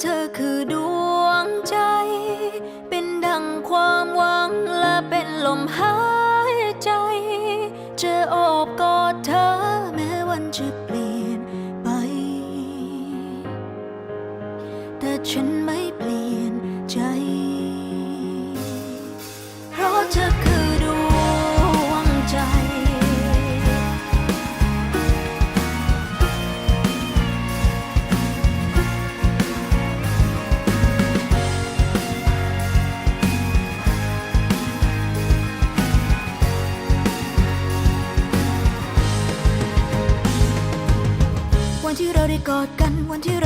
เธอคือดวงใจ เป็นดังความหวังและเป็นลมหายใจ จะโอบกอดเธอแม้วันจะ ได้กอดกันวันที่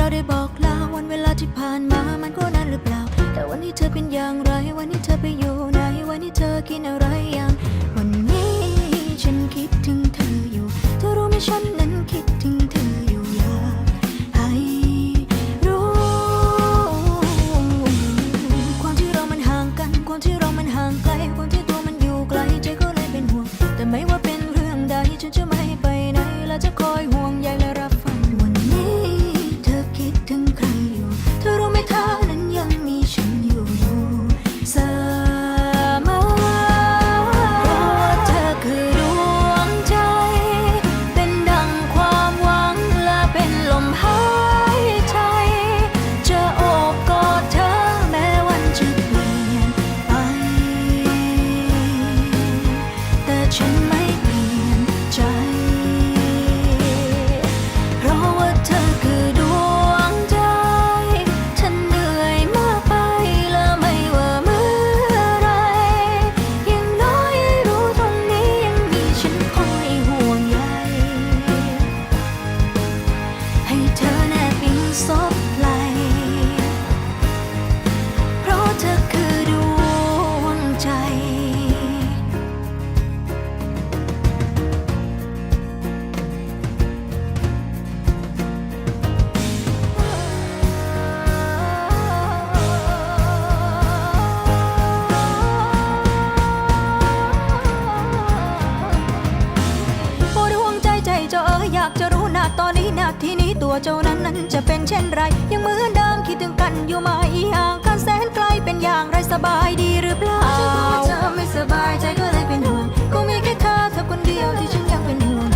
ที่นี้ตัวเจ้านั้นนั้นจะเป็นเช่นไร ยังเหมือนเดิมคิดถึงกันอยู่ไหมห่างกันแสนไกลเป็นอย่างไรสบายดีหรือเปล่าฉันก็เธอไม่สบายใจก็เลยเป็นห่วงก็มีแค่เธอเธอคนเดียวที่ฉันยังเป็นห่วง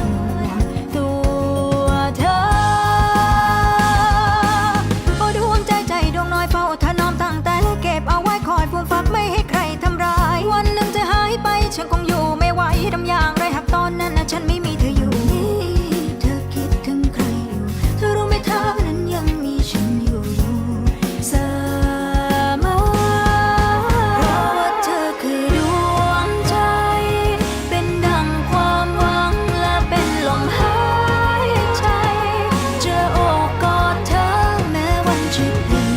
ตัวเธอโอ้ดใจใจดวงน้อยเฝ้าถนอมตั้งแต่เก็บเอาไว้คอยฟูมฟักไม่ให้ใครทำร้าย วันหนึ่งจะหายไปฉันคงอยู่ไม่ไหวทำอย่างไรหากตอนนั้นฉันมี You.